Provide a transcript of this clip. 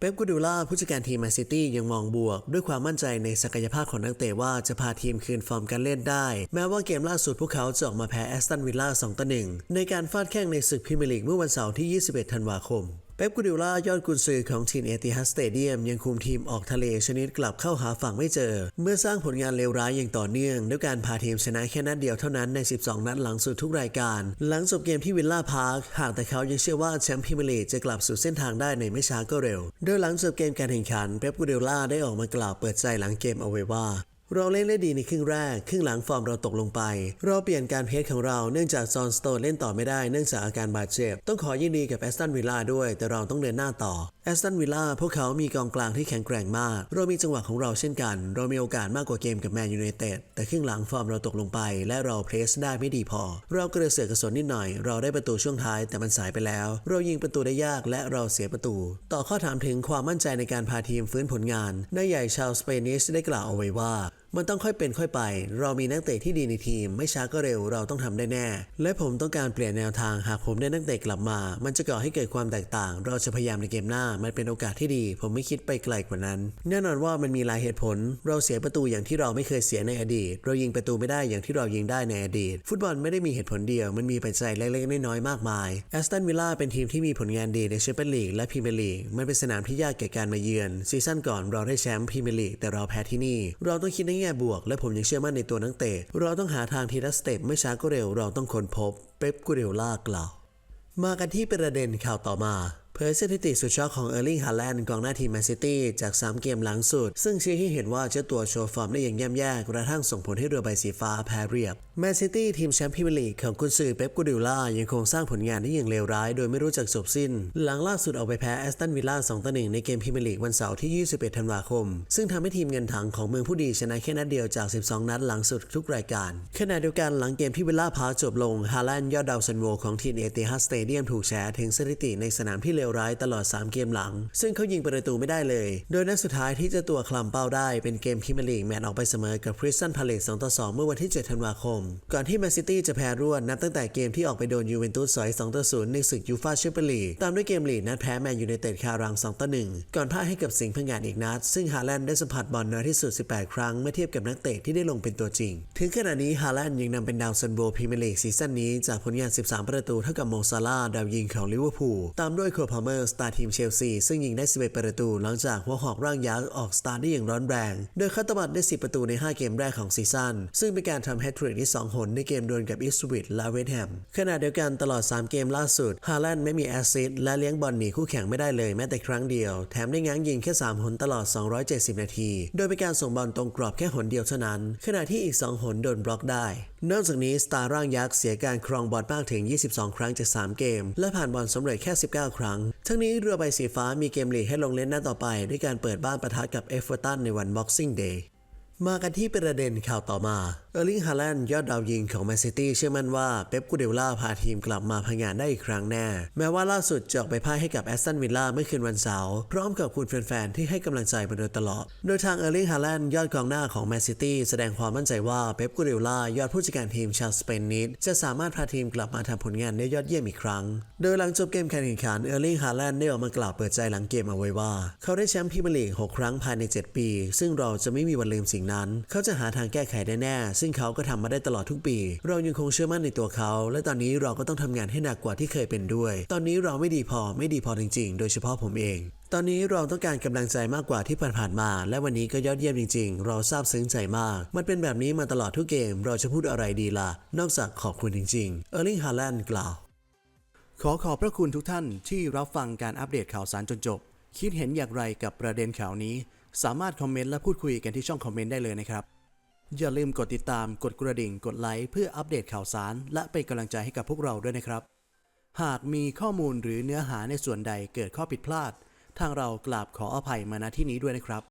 เป๊ปกูดูล่าผู้จัดการทีมแมนซิตี้ยังมองบวก ด้วยความมั่นใจในศักยภาพของนักเตะว่าจะพาทีมคืนฟอร์มการเล่นได้ แม้ว่าเกมล่าสุดพวกเขาจะออกมาแพ้แอสตันวิลล่า2ต่อ1ในการฟาดแข้งในศึกพรีเมียร์ลีกเมื่อวันเสาร์ที่ 21 ธันวาคม เป๊ปกูดิโอล่ายอดกุนซือของทีมเอติฮัสสเตเดียมยังคุมทีมออกทะเลชนิดกลับเข้าหาฝั่งไม่เจอ เมื่อสร้างผลงานเลวร้ายอย่างต่อเนื่อง ด้วยการพาทีมชนะแค่นัดเดียวเท่านั้นใน 12 นัดหลังสุดทุกรายการ หลังจบเกมที่วิลล่าพาร์คหากแต่เขายังเชื่อว่าแชมป์พรีเมียร์ลีกจะกลับสู่เส้นทางได้ในไม่ช้าก็เร็ว โดยหลังจบเกมการแข่งขันเป๊ปกูดิโอล่าได้ออกมากล่าวเปิดใจหลังเกมเอาไว้ว่า เราเล่นได้ดีในครึ่งแรก ครึ่งหลังฟอร์มเราตกลงไป เราเปลี่ยนการเพจของเราเนื่องจากซอนสโตนเล่นต่อไม่ได้เนื่องจากอาการบาดเจ็บ ต้องขอยินดีกับแอสตันวิลล่าด้วย แต่เราต้องเดินหน้าต่อแอสตันวิลล่าพวกเขามีกองกลางที่แข็งแกร่งมาก เรามีจังหวะของเราเช่นกัน เรามีโอกาสมากกว่าเกมกับแมนยูไนเต็ดแต่ครึ่งหลังฟอร์มเราตกลงไป และเราเพรสได้ไม่ดีพอ เรากระเสือกกระสนนิดหน่อย เราได้ประตูช่วงท้ายแต่มันสายไปแล้ว เรายิงประตูได้ยากและเราเสียประตู ต่อข้อถามถึงความมั่นใจในการพาทีมฟื้นผลงานนายใหญ่ชาวสเปนิชได้กล่าวเอาไว้ว่า มันต้องค่อยเป็นค่อยไป เรามีนักเตะที่ดีในทีม ไม่ช้าก็เร็วเราต้องทำได้แน่ และผมต้องการเปลี่ยนแนวทางหากผมได้นักเตะกลับมา มันจะก่อให้เกิดความแตกต่าง เราจะพยายามในเกมหน้า มันเป็นโอกาสที่ดี ผมไม่คิดไปไกลกว่านั้น แน่นอนว่ามันมีหลายเหตุผล เราเสียประตูอย่างที่เราไม่เคยเสียในอดีต เรายิงประตูไม่ได้อย่างที่เรายิงได้ในอดีต ฟุตบอลไม่ได้มีเหตุผลเดียว มันมีปัจจัยเล็กๆน้อยๆมากมายแอสตันวิลล่าเป็นทีมที่มีผลงานดีในแชมเปี้ยนลีกและพรีเมียร์ลีกมันเป็นสนามที่ยากแก่การมาเยือนซีซั่นก่อนเราได้แชมป์พรีเมียร์ลีกแต่เราแพ้ที่นี่ เราต้องคิดในแง่บวก และผมยังเชื่อมั่นในตัวนักเตะ เราต้องหาทางทีละสเต็ปไม่ช้าก็เร็วเราต้องค้นพบ เป๊ปกูเรล่ากล่าว มากันที่ประเด็นข่าวต่อมา เผยสถิติสุดช็อกของเออร์ลิงฮาแลนด์กองหน้าทีมแมนซิตี้จาก 3 เกมหลังสุด ซึ่งชี้ให้เห็นว่าเจ้าตัวโชว์ฟอร์มได้อย่างย่ำแย่กระทั่งส่งผลให้เรือใบสีฟ้าแพ้เรียบแมนซิตี้ทีมแชมป์พรีเมียร์ลีกของกุนซือเป๊ปกูดิล่ายังคงสร้างผลงานได้อย่างเลวร้าย โดยไม่รู้จักจบสิ้น หลังล่าสุดออกไปแพ้แอสตันวิลล่า2ต่อ1ในเกมพรีเมียร์ลีกวันเสาร์ที่ 21 ธันวาคม ซึ่งทำให้ทีมเงินถังของเมืองผู้ดีชนะแค่นัดเดียวจาก 12 นัดหลังสุดทุกรายการขณะเดียวกันหลังเกมที่วิลล่าพาจบลงฮาแลนด์ยอดดาวซันโวของทีมเอติฮัดสเตเดียมถูกแฉถึงสถิติในสนามที่เลวร้ายตลอด 3 เกมหลัง ซึ่งเขายิงประตูไม่ได้เลย โดยนัดสุดท้ายที่เจ้าตัวคลำเป้าได้เป็นเกมพรีเมลีกแมตช์ออกไปเสมอกับคริสตันพาเลซ2ต่อ2เมื่อวันที่ 7 ธันวาคม ก่อนที่แมนซิตี้จะแพ้รวดนับตั้งแต่เกมที่ออกไปโดนยูเวนตุสสอย2ต่อ0ในศึกยูฟาแชมเปี้ยนลีกตามด้วยเกมลีกนัดแพ้แมนยูไนเต็ดคารัง2ต่อ1ก่อนพ่ายให้กับสิงห์พังงานอีกนัด ซึ่งฮาแลนด์ได้สัมผัสบอลน้อยที่สุด 18 ครั้งเมื่อเทียบกับนักเตะที่ได้ลงเป็นตัวจริง ถึงขณะนี้ฮาแลนด์ยังนำเป็นดาวซันโบพรีเมียร์ลีกซีซั่นนี้จากผลงาน 13 ประตูเท่ากับโมซาลาดาวยิงของลิเวอร์พูลตามด้วยโคพาเมอร์สตาร์ทีมเชลซีซึ่งยิงได้ 11 ประตู หลังจากหัวหอกร่างยักษ์ออกสตาร์ได้อย่างร้อนแรง โดยคัตตบัตได้ 10 ประตูใน 5 เกมแรกของซีซั่นซึ่งเป็นการทำแฮตทริกที่ 2 หนในเกมดวลกับอิสวิตและเวสต์แฮมขณะเดียวกันตลอด 3 เกมล่าสุดฮาแลนด์ไม่มีแอสซิสต์และเลี้ยงบอลหนีคู่แข่งไม่ได้เลยแม้แต่ครั้งเดียว แถมได้ง้างยิงแค่ 3 หนตลอด 270 นาที โดยเป็นการส่งบอลตรงกรอบแค่หนเดียวเท่านั้น ขณะที่อีก 2 หนโดนบล็อกได้นอกจากนี้สตาร์ร่างยักษ์เสียการครองบอลมากถึง 22 ครั้งจาก 3 เกม และผ่านบอลสำเร็จแค่ 19 ครั้ง ทั้งนี้เรือใบสีฟ้ามีเกมลีกให้ลงเล่นหน้าต่อไป ด้วยการเปิดบ้านประทะกับเอฟเวอร์ตันในวัน Boxing Day มากันที่ประเด็นข่าวต่อมา เออร์ลิงฮาแลนด์ยอดดาวยิงของแมนซิตี้เชื่อมั่นว่าเป๊ปกูเดล่าพาทีมกลับมาพังงานได้อีกครั้งแน่ แม้ว่าล่าสุดจะออกไปพ่ายให้กับแอสตันวิลล่าเมื่อคืนวันเสาร์พร้อมกับคุณแฟนๆ ที่ให้กำลังใจมาโดยตลอด โดยทางเออร์ลิงฮาแลนด์ยอดกองหน้าของแมนซิตี้แสดงความมั่นใจว่าเป๊ปกูเดล่ายอดผู้จัดการทีมชาวสเปนนิดจะสามารถพาทีมกลับมาทำผลงานได้ยอดเยี่ยมอีกครั้ง โดยหลังจบเกมการแข่งขันเออร์ลิงฮาแลนด์ได้ออกมากล่าวเปิดใจหลังเกมเอาไว้ว่า เขาได้แชมป์พรีเมียร์ลีก6ครั้งภายใน 7 ปี ซึ่งเราจะไม่มีวันลืมสิ่งนั้น เขาจะหาทางแก้ไขได้แน่ซึ่งเขาก็ทำมาได้ตลอดทุกปี เรายังคงเชื่อมั่นในตัวเขา และตอนนี้เราก็ต้องทำงานให้หนักกว่าที่เคยเป็นด้วย ตอนนี้เราไม่ดีพอไม่ดีพอจริง ๆ โดยเฉพาะผมเองตอนนี้เราต้องการกำลังใจมากกว่าที่ผ่านๆมา และวันนี้ก็ยอดเยี่ยมจริง ๆ เราซาบซึ้งใจมาก มันเป็นแบบนี้มาตลอดทุกเกม เราจะพูดอะไรดีล่ะ นอกจากขอบคุณจริง ๆ เออร์ลิงฮาแลนด์กล่าว ขอขอบพระคุณทุกท่านที่รับฟังการอัปเดตข่าวสารจนจบ คิดเห็นอย่างไรกับประเด็นข่าวนี้ สามารถคอมเมนต์และพูดคุยกันที่ช่องคอมเมนต์ได้เลยนะครับ อย่าลืมกดติดตามกดกระดิ่งกดไลค์เพื่ออัปเดตข่าวสาร และเป็นกำลังใจให้กับพวกเราด้วยนะครับ หากมีข้อมูลหรือเนื้อหาในส่วนใดเกิดข้อผิดพลาด ทางเรากราบขออภัยมาณที่นี้ด้วยนะครับ